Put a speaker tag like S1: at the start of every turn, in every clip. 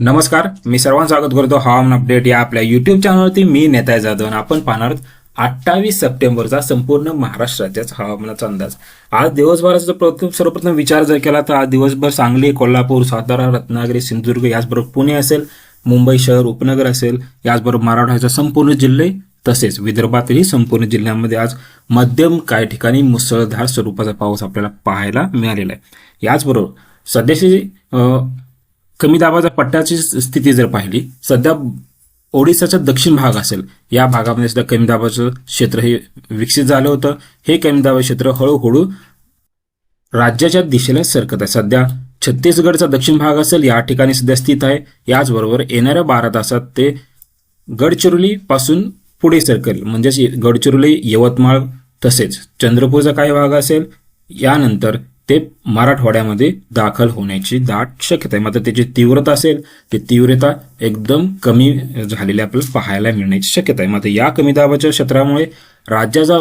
S1: नमस्कार मी सर्वांचं स्वागत करतो हवामान अपडेट या आपल्या युट्यूब चॅनलवरती मी नेताय जाधव आणि आपण पाहणार अठ्ठावीस सप्टेंबरचा संपूर्ण महाराष्ट्र राज्याचा हवामानाचा अंदाज. आज दिवसभराचा प्रथम सर्वप्रथम विचार जर केला तर आज दिवसभर सांगली कोल्हापूर सातारा रत्नागिरी सिंधुदुर्ग याचबरोबर पुणे असेल मुंबई शहर उपनगर असेल याचबरोबर मराठवाड्याचा संपूर्ण जिल्हे तसेच विदर्भातीलही संपूर्ण जिल्ह्यांमध्ये आज मध्यम काही ठिकाणी मुसळधार स्वरूपाचा पाऊस आपल्याला पाहायला मिळालेला आहे. याचबरोबर सध्याची कमी दाबाच्या पट्ट्याची स्थिती जर पाहिली सध्या ओडिसाचा दक्षिण भाग असेल या भागामध्ये सुद्धा कमी दाबाचं क्षेत्र हे विकसित झालं होतं. हे कमी दाबाचं क्षेत्र हळूहळू राज्याच्या दिशेला सरकत आहे. सध्या छत्तीसगडचा दक्षिण भाग असेल या ठिकाणी सध्या स्थित आहे. याचबरोबर येणाऱ्या बारा तासात ते गडचिरोली पासून पुढे सरकेल. म्हणजेच गडचिरोली यवतमाळ तसेच चंद्रपूरचा काही भाग असेल यानंतर ते मराठवाड्यामध्ये दाखल होण्याची दाट शक्यता आहे. मात्र त्याची तीव्रता असेल ती तीव्रता एकदम कमी झालेली आपल्याला पाहायला मिळण्याची शक्यता आहे. मात्र या कमी दाबाच्या क्षेत्रामुळे राज्याचा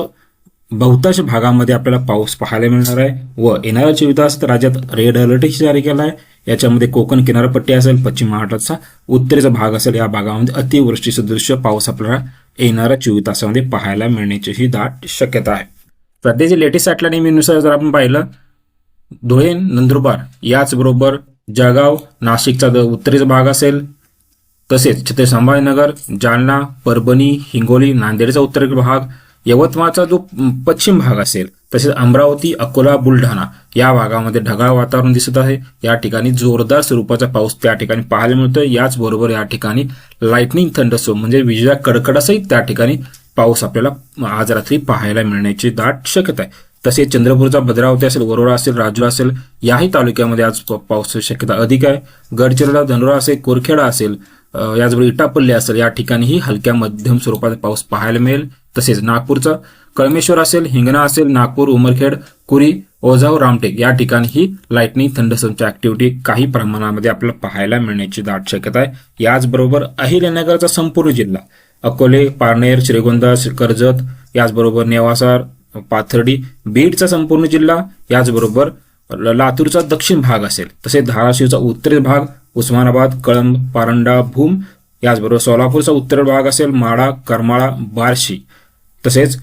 S1: बहुतांश भागामध्ये आपल्याला पाऊस पाहायला मिळणार आहे व येणाऱ्या चोवीस तास राज्यात रेड अलर्टही जारी केला आहे. याच्यामध्ये कोकण किनारपट्टी असेल पश्चिम महाराष्ट्राचा उत्तरेचा भाग असेल या भागामध्ये अतिवृष्टी सदृश्य पाऊस आपल्याला येणाऱ्या चोवीस तासामध्ये पाहायला मिळण्याची ही दाट शक्यता आहे. सध्याची लेटेस्ट सॅटेलाइट नेहमीनुसार जर आपण पाहिलं धुळे नंदुरबार. याचबरोबर जळगाव नाशिकचा द- उत्तरेचा भाग असेल. तसेच छत्रपती संभाजीनगर जालना परभणी हिंगोली नांदेडचा उत्तर भाग यवतमाळचा जो पश्चिम भाग असेल तसेच अमरावती अकोला बुलढाणा या भागामध्ये ढगाळ वातावरण दिसत आहे. या ठिकाणी जोरदार स्वरूपाचा पाऊस त्या ठिकाणी पाहायला मिळतोय. याचबरोबर या ठिकाणी लाईटनिंग थंडसो म्हणजे विजेच्या कडकडासहित त्या ठिकाणी पाऊस आपल्याला आज रात्री पाहायला मिळण्याची दाट शक्यता आहे. तसेच चंद्रपूरचा भद्रावती असेल वरोरा असेल राजूर असेल याही तालुक्यामध्ये आज प- पावसाची शक्यता अधिक आहे. गडचिरोला धनोरा असेल कोरखेडा असेल याचबरोबर इटापल्ली असेल या ठिकाणीही हलक्या मध्यम स्वरूपाचा पाऊस पाहायला मिळेल. तसेच नागपूरचा कळमेश्वर असेल हिंगणा असेल नागपूर उमरखेड कुरी ओझाव रामटेक या ठिकाणीही लाईटनिंग थंडस्टोमची ऍक्टिव्हिटी काही प्रमाणामध्ये आपल्याला पाहायला मिळण्याची दाट शक्यता आहे. याचबरोबर अहिल्यानगरचा संपूर्ण जिल्हा अकोले पारनेर श्रीगोंदा कर्जत याचबरोबर नेवासार पाथर्डी बीडचा संपूर्ण जिल्हा याचबरोबर ल- लातूरचा दक्षिण भाग असेल. तसेच धाराशिवचा उत्तरेचा भाग उस्मानाबाद कळंब पारंडा भूम याचबरोबर सोलापूरचा उत्तर भाग असेल माडा करमाळा बार्शी. तसेच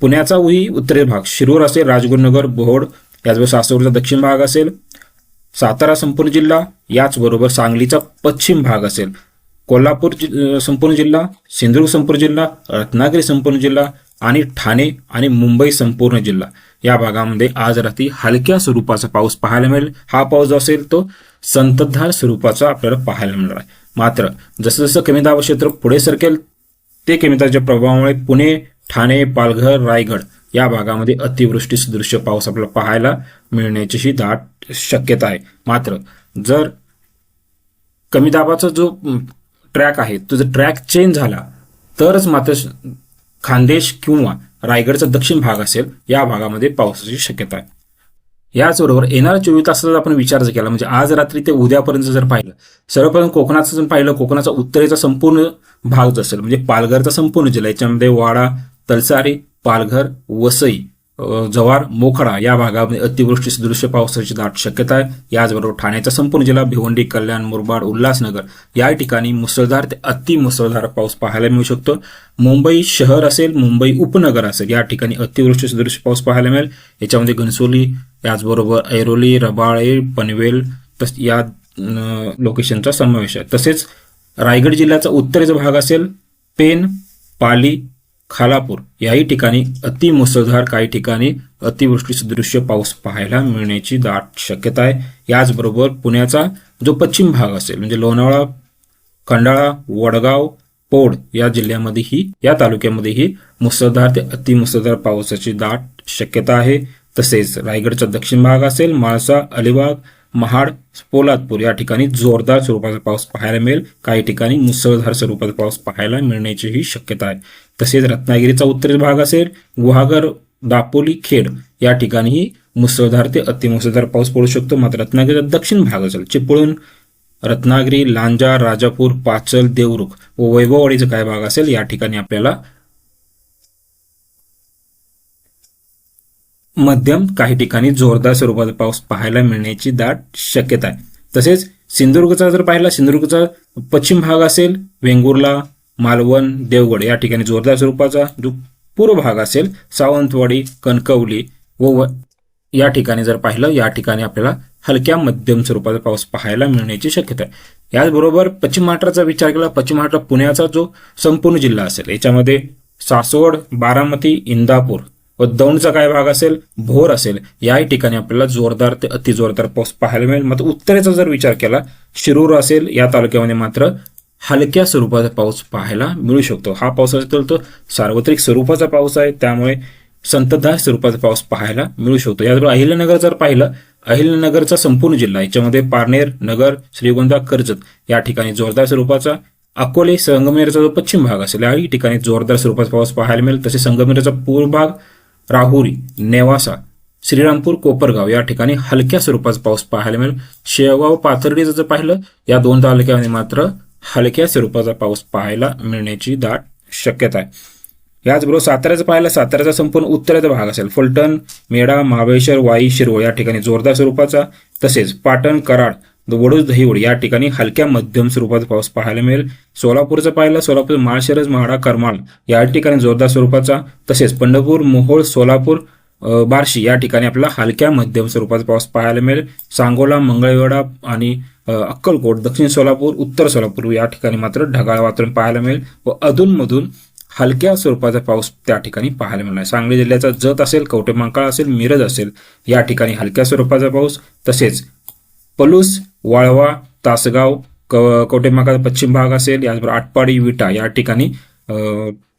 S1: पुण्याचा उही उत्तरेचा भाग. शिरूर असेल राजगुरुनगर बोहोड याचबरोबर सासवडचा दक्षिण भाग असेल. सातारा संपूर्ण जिल्हा याचबरोबर सांगलीचा पश्चिम भाग असेल. कोल्हापूर जि- संपूर्ण जिल्हा सिंधुदुर्ग संपूर्ण जिल्हा रत्नागिरी संपूर्ण जिल्हा आणि ठाणे आणि मुंबई संपूर्ण जिल्हा. या भागामध्ये आज रात्री हलक्या स्वरूपाचा पाऊस पाहायला मिळेल. हा पाऊस जो असेल तो संततधार स्वरूपाचा आपल्याला पाहायला मिळणार आहे. मात्र जसं जसं कमी दाब क्षेत्र पुढे सरकेल ते कमी दाबाच्या प्रभावामुळे पुणे ठाणे पालघर रायगड या भागामध्ये अतिवृष्टी सदृश्य पाऊस आपल्याला पाहायला मिळण्याचीही दाट शक्यता आहे. मात्र जर कमी दाबाचा जो ट्रॅक आहे तो जर ट्रॅक चेंज झाला तरच मात्र खानदेश किंवा रायगडचा दक्षिण भाग असेल या भागामध्ये पावसाची शक्यता आहे. याचबरोबर येणाऱ्या चोवीस तासाचा आपण विचार जर केला म्हणजे आज रात्री ते उद्यापर्यंत जर पाहिलं सर्वप्रथम कोकणाचं जर पाहिलं कोकणाचा उत्तरेचा संपूर्ण भाग जो असेल म्हणजे पालघरचा संपूर्ण जिल्हा याच्यामध्ये वाडा तलसारी पालघर वसई जव्हार मोखडा या भागामध्ये अतिवृष्टी सदृश्य पावसाची दाट शक्यता आहे. याचबरोबर ठाण्याचा संपूर्ण जिल्हा भिवंडी कल्याण मुरबाड उल्हासनगर या ठिकाणी मुसळधार ते अति मुसळधार पाऊस पाहायला मिळू शकतो. मुंबई शहर असेल मुंबई उपनगर असेल या ठिकाणी अतिवृष्टी सदृश्य पाऊस पाहायला मिळेल. याच्यामध्ये घनसोली याचबरोबर ऐरोली रबाळे पनवेल तस या लोकेशनचा समावेश आहे. तसेच रायगड जिल्ह्याचा उत्तरेचा भाग असेल पेन पाली खालापूर. याही ठिकाणी अति मुसळधार काही ठिकाणी अतिवृष्टी सदृश्य पाऊस पाहायला मिळण्याची दाट शक्यता आहे. याचबरोबर पुण्याचा जो पश्चिम भाग असेल म्हणजे लोणावळा खंडाळा वडगाव पोड या जिल्ह्यामध्येही या तालुक्यामध्येही मुसळधार ते अतिमुसळधार पावसाची दाट शक्यता आहे. तसेच रायगडचा दक्षिण भाग असेल माळसा अलिबाग महाड पोलादपूर या ठिकाणी जोरदार स्वरूपाचा पाऊस पाहायला मिळेल. काही ठिकाणी मुसळधार स्वरूपाचा पाऊस पाहायला मिळण्याचीही शक्यता आहे. तसेच रत्नागिरीचा उत्तरेचा भाग असेल गुहागर दापोली खेड या ठिकाणीही मुसळधार ते अतिमुसळधार पाऊस पडू शकतो. मात्र रत्नागिरीचा दक्षिण भाग असेल चिपळूण रत्नागिरी लांजा राजापूर पाचल देवरुख व वैभववाडीचा काय भाग असेल या ठिकाणी आपल्याला मध्यम काही ठिकाणी जोरदार स्वरूपाचा पाऊस पाहायला मिळण्याची दाट शक्यता आहे. तसेच सिंधुदुर्गचा जर पाहिला सिंधुदुर्गचा पश्चिम भाग असेल वेंगुर्ला मालवण देवगड या ठिकाणी जोरदार स्वरूपाचा जो पूर्व भाग असेल सावंतवाडी कणकवली व या ठिकाणी जर पाहिलं या ठिकाणी आपल्याला हलक्या मध्यम स्वरूपाचा पाऊस पाहायला मिळण्याची शक्यता आहे. याचबरोबर पश्चिम महाराष्ट्राचा विचार केला पश्चिम महाराष्ट्र पुण्याचा जो संपूर्ण जिल्हा असेल याच्यामध्ये सासवड बारामती इंदापूर व दौंडचा काय भाग असेल भोर असेल याही ठिकाणी आपल्याला जोरदार ते अतिजोरदार पाऊस पाहायला मिळेल. मात्र उत्तरेचा जर विचार केला शिरूर असेल या तालुक्यामध्ये मात्र हलक्या स्वरूपाचा पाऊस पाहायला मिळू शकतो. हा पाऊस असेल तो सार्वत्रिक स्वरूपाचा पाऊस आहे त्यामुळे संततधार स्वरूपाचा पाऊस पाहायला मिळू शकतो. याचबरोबर अहिल्यानगर जर पाहिलं अहिल्यानगरचा संपूर्ण जिल्हा याच्यामध्ये पारनेर नगर श्रीगोंदा कर्जत या ठिकाणी जोरदार स्वरूपाचा अकोले संगमेरचा जो पश्चिम भाग असेल याही ठिकाणी जोरदार स्वरूपाचा पाऊस पाहायला मिळेल. तसे संगमेरचा पूर्व भाग राहुरी नेवासा श्रीरामपूर कोपरगाव या ठिकाणी हलक्या स्वरूपाचा पाऊस पाहायला मिळेल. शेवगाव पाथर्डीचं जर पाहिलं या दोन तालुक्यामध्ये मात्र हलक्या स्वरूपाचा पाऊस पाहायला मिळण्याची दाट शक्यता आहे. याचबरोबर साताऱ्याचं पाहायला साताऱ्याचा संपूर्ण उत्तरेचा भाग असेल. फलटण मेढा महाबळेश्वर वाई शिरवळ या ठिकाणी जोरदार स्वरूपाचा तसेच पाटण कराड वडूज दहिवड या ठिकाणी हलक्या मध्यम स्वरूपाचा पाऊस पाहायला मिळेल. सोलापूरचं पाहिलं सोलापूर माळशिरस म्हाडा करमाळ या ठिकाणी जोरदार स्वरूपाचा तसेच पंढरपूर मोहोळ सोलापूर बार्शी या ठिकाणी आपल्याला हलक्या मध्यम स्वरूपाचा पाऊस पाहायला मिळेल. सांगोला मंगळवेढा आणि अक्कलकोट दक्षिण सोलापूर उत्तर सोलापूर या ठिकाणी मात्र ढगाळ वातावरण पाहायला मिळेल व अधूनमधून हलक्या स्वरूपाचा पाऊस त्या ठिकाणी पाहायला मिळणार सांगली जिल्ह्याचा जत असेल कवटेमंकाळ असेल मिरज असेल या ठिकाणी हलक्या स्वरूपाचा पाऊस. तसेच पलूस वाळवा तासगाव क- कवटेमंकाळचा पश्चिम भाग असेल याचबरोबर आटपाडी विटा या ठिकाणी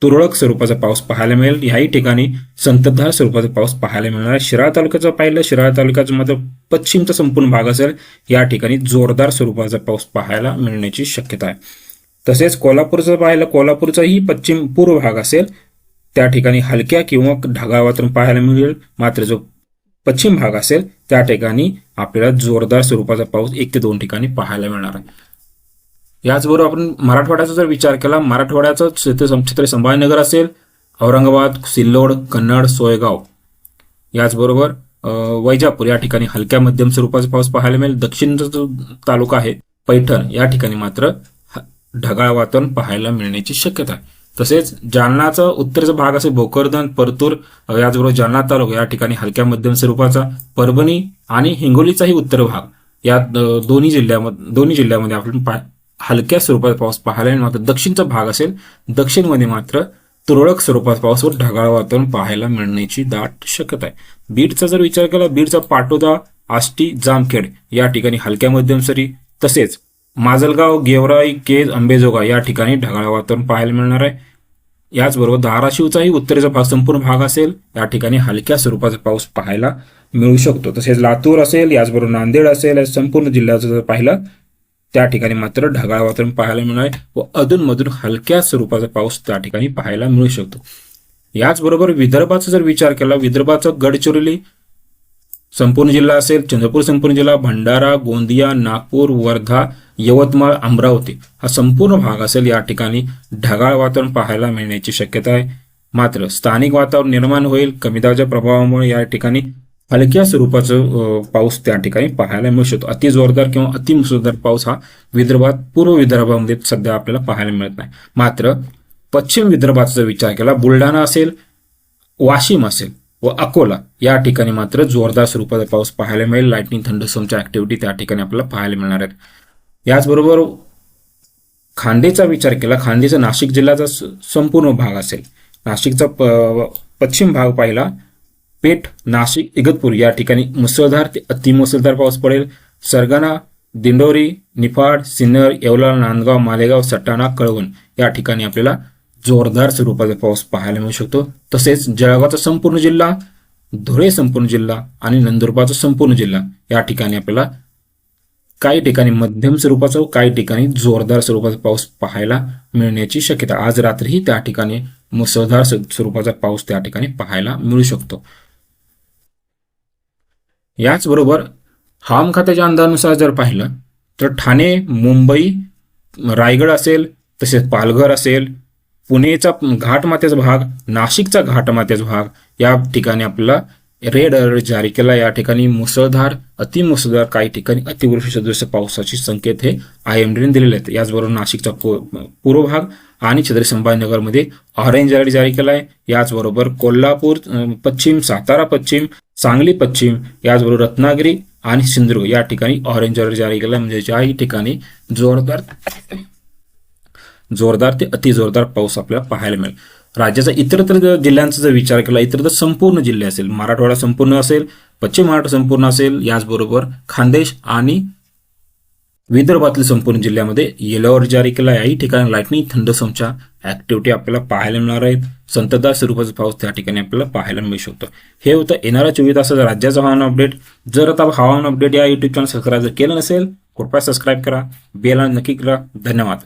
S1: तुरळक स्वरूपाचा पाऊस पाहायला मिळेल. याही ठिकाणी संततधार स्वरूपाचा पाऊस पाहायला मिळणार आहे. शिराळा तालुक्याचं पाहिलं शिराळा तालुक्याचं मात्र पश्चिमचा संपूर्ण भाग असेल या ठिकाणी जोरदार स्वरूपाचा पाऊस पाहायला मिळण्याची शक्यता आहे. तसेच कोल्हापूरचं पाहिलं कोल्हापूरचाही पश्चिम पूर्व भाग असेल त्या ठिकाणी हलक्या किंवा ढगाळ वातावरण पाहायला मिळेल. मात्र जो पश्चिम भाग असेल त्या ठिकाणी आपल्याला जोरदार स्वरूपाचा पाऊस एक ते दोन ठिकाणी पाहायला मिळणार आहे. याचबरोबर आपण मराठवाड्याचा जर विचार केला मराठवाड्याचं क्षेत्र क्षेत्र संभाजीनगर असेल औरंगाबाद सिल्लोड कन्नड सोयगाव. याचबरोबर वैजापूर या ठिकाणी हलक्या मध्यम स्वरूपाचा पाऊस पाहायला मिळेल. दक्षिणचा जो तालुका आहे पैठण या ठिकाणी मात्र ह- ढगाळ वातावरण पाहायला मिळण्याची शक्यता आहे. तसेच जालनाचा उत्तरचा भाग असेल भोकरदन परतूर याचबरोबर जालना तालुका या ठिकाणी हलक्या मध्यम स्वरूपाचा परभणी आणि हिंगोलीचाही उत्तर भाग. या दोन्ही जिल्ह्यामध्ये दोन्ही जिल्ह्यामध्ये आपण पा- हलक्या स्वरूपात पाऊस पाहायला मिळेल मात्र दक्षिणचा भाग असेल दक्षिणमध्ये मात्र तुरळक स्वरूपात पाऊस व ढगाळ वातावरण पाहायला मिळण्याची दाट शक्यता आहे. बीडचा जर विचार केला बीडचा पाटोदा आष्टी जामखेड या ठिकाणी हलक्या मध्यम सरी तसेच माजलगाव गेवराई केज अंबेजोगा या ठिकाणी ढगाळ वातावरण पाहायला मिळणार आहे. याचबरोबर धाराशिवचाही उत्तरेचा भाग संपूर्ण भाग असेल या ठिकाणी हलक्या स्वरूपाचा पाऊस पाहायला मिळू शकतो. तसेच लातूर असेल याचबरोबर नांदेड असेल संपूर्ण जिल्ह्याचं जर पाहिलं त्या ठिकाणी मात्र ढगाळ वातावरण पाहायला मिळणार आहे व अधूनमधून हलक्या स्वरूपाचा पाऊस त्या ठिकाणी पाहायला मिळू शकतो. याचबरोबर विदर्भाचा जर विचार केला विदर्भाचं गडचिरोली संपूर्ण जिल्हा असेल चंद्रपूर संपूर्ण जिल्हा भंडारा गोंदिया नागपूर वर्धा यवतमाळ अमरावती हा संपूर्ण भाग असेल या ठिकाणी ढगाळ वातावरण पाहायला मिळण्याची शक्यता आहे. मात्र स्थानिक वातावरण निर्माण होईल कमी दाबाच्या प्रभावामुळे या ठिकाणी हलक्या स्वरूपाचं पाऊस त्या ठिकाणी पाहायला मिळू शकतो. अति जोरदार किंवा अति मुसळधार पाऊस हा विदर्भात पूर्व विदर्भामध्ये सध्या आपल्याला पाहायला मिळत नाही. मात्र पश्चिम विदर्भाचा जर विचार केला बुलढाणा असेल वाशिम असेल व अकोला या ठिकाणी मात्र जोरदार स्वरूपाचा पाऊस पाहायला मिळेल. लाईटनिंग थंडसमच्या ऍक्टिव्हिटी त्या ठिकाणी आपल्याला पाहायला मिळणार आहेत. याचबरोबर खांदेचा विचार केला खांदेचा नाशिक जिल्ह्याचा स- संपूर्ण भाग असेल. नाशिकचा प- पश्चिम भाग पाहिला पेठ नाशिक इगतपूर या ठिकाणी मुसळधार ते अतिमुसळधार पाऊस पडेल. सरगणा दिंडोरी निफाड सिन्नर येवला नांदगाव मालेगाव सटाणा कळवण या ठिकाणी आपल्याला जोरदार स्वरूपाचा पाऊस पाहायला मिळू शकतो. तसेच जळगावचा संपूर्ण जिल्हा धुळे संपूर्ण जिल्हा आणि नंदुरबारचा संपूर्ण जिल्हा या ठिकाणी आपल्याला काही ठिकाणी मध्यम स्वरूपाचा काही ठिकाणी जोरदार स्वरूपाचा पाऊस पाहायला मिळण्याची शक्यता. आज रात्रीही त्या ठिकाणी मुसळधार स्वरूपाचा पाऊस त्या ठिकाणी पाहायला मिळू शकतो. याचबरोबर हवामान खात्याच्या अंदाजानुसार जर पाहिलं तर ठाणे मुंबई रायगड असेल तसेच पालघर असेल पुणेचा घाटमाथ्याचा भाग नाशिकचा घाटमाथ्याचा भाग या ठिकाणी आपल्याला रेड अलर्ट जारी केला. या ठिकाणी मुसळधार अतिमुसळधार काही ठिकाणी अतिवृष्टी सदृश्य पावसाचे संकेत हे आय एम डीने दिलेले आहेत. याचबरोबर नाशिकचा पूर्व भाग आणि छत्रपती संभाजीनगरमध्ये ऑरेंज अलर्ट जारी केला आहे याचबरोबर कोल्हापूर पश्चिम सातारा पश्चिम सांगली पश्चिम याचबरोबर रत्नागिरी आणि सिंधुदुर्ग या ठिकाणी ऑरेंज अलर्ट जारी केला म्हणजे ज्याही ठिकाणी जोरदार जोरदार ते अतिजोरदार पाऊस आपल्याला पाहायला मिळेल. राज्याचा इतरत्र जर जिल्ह्यांचा जर विचार केला इतर तर संपूर्ण जिल्हे असेल मराठवाडा संपूर्ण असेल पश्चिम महाराष्ट्र संपूर्ण असेल याचबरोबर खानदेश आणि विदर्भातील संपूर्ण जिल्ह्यामध्ये येलो अलर्ट जारी केला याही ठिकाणी लाईटनिंग थंडसमच्या ऍक्टिव्हिटी आपल्याला पाहायला मिळणार आहेत संततधार स्वरूपाचा पाऊस त्या ठिकाणी आपल्याला पाहायला मिळू शकतो. हे होतं येणाऱ्या चोवीस तासाचं राज्याचं हवामान अपडेट जर आता हवामान अपडेट या युट्यूब चॅनल सबस्क्राईब जर केलं नसेल कृपया सबस्क्राईब करा. बेल नक्की करा. धन्यवाद.